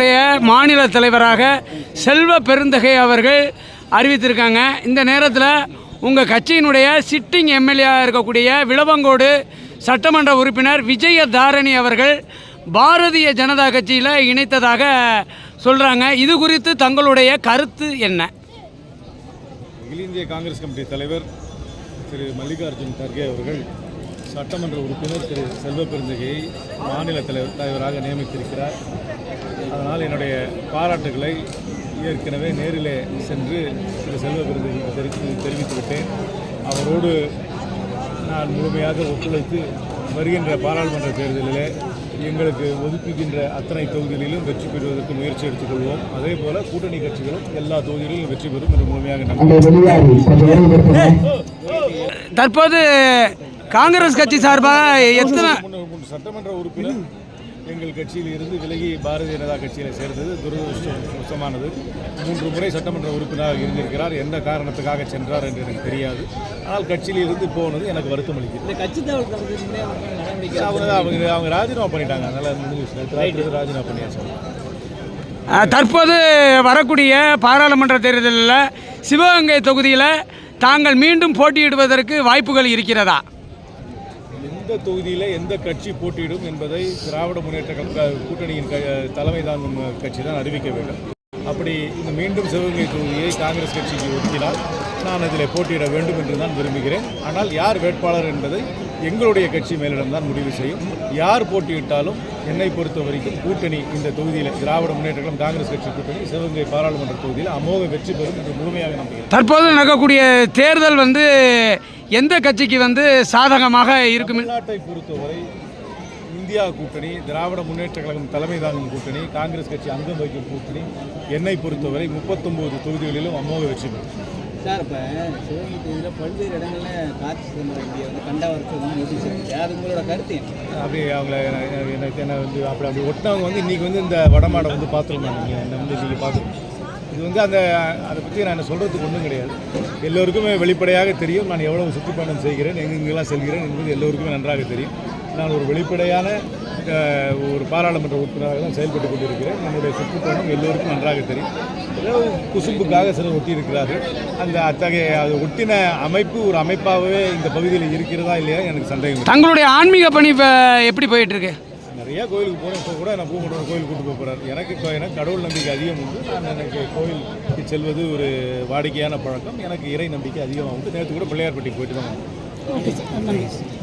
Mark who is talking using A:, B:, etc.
A: கட்சியினுடைய மாநில தலைவராக செல்வ பெருந்தகை அவர்கள் அறிவித்திருக்காங்க. இந்த நேரத்தில் உங்கள் கட்சியினுடைய சிட்டிங் எம்எல்ஏ இருக்கக்கூடிய விளவங்கோடு சட்டமன்ற உறுப்பினர் விஜய தாரணி அவர்கள் பாரதிய ஜனதா கட்சியில் இணைத்ததாக சொல்கிறாங்க இது குறித்து தங்களுடைய கருத்து என்ன?
B: அகில இந்திய காங்கிரஸ் கமிட்டி தலைவர் திரு மல்லிகார்ஜுன் கர்கே அவர்கள் சட்டமன்ற உறுப்பினர் திரு செல்வ பெருந்தகையை மாநில தலைவர் தலைவராக நியமித்திருக்கிறார். அதனால் என்னுடைய பாராட்டுகளை ஏற்கனவே நேரிலே சென்று திரு செல்வ பெருந்தகைக்கு தெரிவித்து தெரிவித்து விட்டேன். அவரோடு நான் முழுமையாக ஒத்துழைத்து வருகின்ற பாராளுமன்ற தேர்தலிலே எங்களுக்கு ஒதுக்குகின்ற அத்தனை தொகுதிகளிலும் வெற்றி பெறுவதற்கு முயற்சி எடுத்துக்கொள்வோம். அதே போல கூட்டணி கட்சிகளும் எல்லா தொகுதிகளிலும் வெற்றி பெறும் என்று முழுமையாக
C: நிறுத்துங்க
A: தற்போது காங்கிரஸ் கட்சி சார்பாக எத்தனை
B: சட்டமன்ற உறுப்பினர் எங்கள் கட்சியில் இருந்து விலகி பாரதிய ஜனதா கட்சியில் சேர்ந்தது. துரதிருஷ்டமானது மூன்று முறை சட்டமன்ற உறுப்பினராக இருந்திருக்கிறார். எந்த காரணத்துக்காக சென்றார் என்று எனக்கு தெரியாது. ஆனால் கட்சியில் இருந்து போனது எனக்கு வருத்தம் அளிக்கிறது. அவங்க அவங்க அவங்க ராஜினாமா பண்ணிட்டாங்க. அதனால ராஜினாமா பண்ணியாச்சு.
A: தற்போது வரக்கூடிய பாராளுமன்ற தேர்தலில் சிவகங்கை தொகுதியில் தாங்கள் மீண்டும் போட்டியிடுவதற்கு வாய்ப்புகள் இருக்கிறதா?
B: எந்த தொகுதியில் எந்த கட்சி போட்டியிடும் என்பதை திராவிட முன்னேற்ற கூட்டணியின் க- தலைமை தாங்கும் கட்சி தான் அறிவிக்க வேண்டும். அப்படி இந்த மீண்டும் சிவகங்கை தொகுதியை காங்கிரஸ் கட்சிக்கு ஒதுக்கினால் நான் அதில் போட்டியிட வேண்டும் என்று தான் விரும்புகிறேன். ஆனால் யார் வேட்பாளர் என்பதை எங்களுடைய கட்சி மேலிடம் தான் முடிவு செய்யும். யார் போட்டியிட்டாலும் என்னை பொறுத்த வரைக்கும் கூட்டணி இந்த தொகுதியில் திராவிட முன்னேற்றம் காங்கிரஸ் கட்சி கூட்டணி சிவகங்கை பாராளுமன்ற தொகுதியில் அமோக வெற்றி பெறும் என்று முழுமையாக நம்புகிறேன்.
A: தற்போது நடக்கக்கூடிய தேர்தல் வந்து எந்த கட்சிக்கு வந்து சாதகமாக இருக்கும்?
B: தமிழ்நாட்டை பொறுத்தவரை இந்தியா கூட்டணி திராவிட முன்னேற்ற கழகம் தலைமை தாங்கும் கூட்டணி காங்கிரஸ் கட்சி அங்கம் வகிக்கும் கூட்டணி என்னை பொறுத்தவரை முப்பத்தொம்போது தொகுதிகளிலும் அமோக வெற்றி பெறும்.
D: சார் இப்போ சிவகங்கை தொகுதியில் பல்வேறு இடங்கள்ல காட்சி சுதந்திர இந்தியா வந்து கண்டா நோட்டீஸ் இருக்கு அது உங்களோட கருத்து என்ன?
B: அப்படி அவங்கள என்ன- எனக்கு என்ன வந்து அப்படி அப்படி ஒட்டினவங்க வந்து இன்றைக்கி வந்து இந்த வடமாடை வந்து பார்த்துருந்தாங்க. நீங்கள் என்ன வந்து நீங்கள் பார்த்துருக்கோம் இது வந்து அந்த அதை பற்றி நான் சொல்கிறதுக்கு ஒன்றும் கிடையாது. எல்லோருக்குமே வெளிப்படையாக தெரியும் நான் எவ்வளவு சுற்றுப்பயணம் செய்கிறேன் எங்கெங்கெல்லாம் செல்கிறேன் என்பது எல்லோருக்குமே நன்றாக தெரியும். நான் ஒரு வெளிப்படையான ஒரு பாராளுமன்ற உறுப்பினராக தான் செயல்பட்டு கொண்டிருக்கிறேன். நம்மளுடைய சுற்றுப்பயணம் எல்லோருக்கும் நன்றாக தெரியும். ஏதோ குசும்புக்காக சிலர் ஒட்டியிருக்கிறார்கள். அந்த அத்தகைய அது ஒட்டின அமைப்பு ஒரு அமைப்பாகவே இந்த பகுதியில் இருக்கிறதா இல்லையா எனக்கு சந்தேகம்
A: தங்களுடைய ஆன்மீக பணி இப்போ எப்படி போயிட்டுருக்கு
B: நிறையா கோயிலுக்கு போகிறேன் இப்போ கூட நான் பூங்கொண்டூர் கோயில் கூட்டு போகிறார் எனக்கு எனக்கு கடவுள் நம்பிக்கை அதிகம் உண்டு. நான் எனக்கு கோயிலுக்கு செல்வது ஒரு வாடிக்கையான பழக்கம். எனக்கு இறை நம்பிக்கை அதிகமாக உண்டு. நேற்று கூட பிள்ளையார்பட்டிக்கு போயிட்டு தான் சார்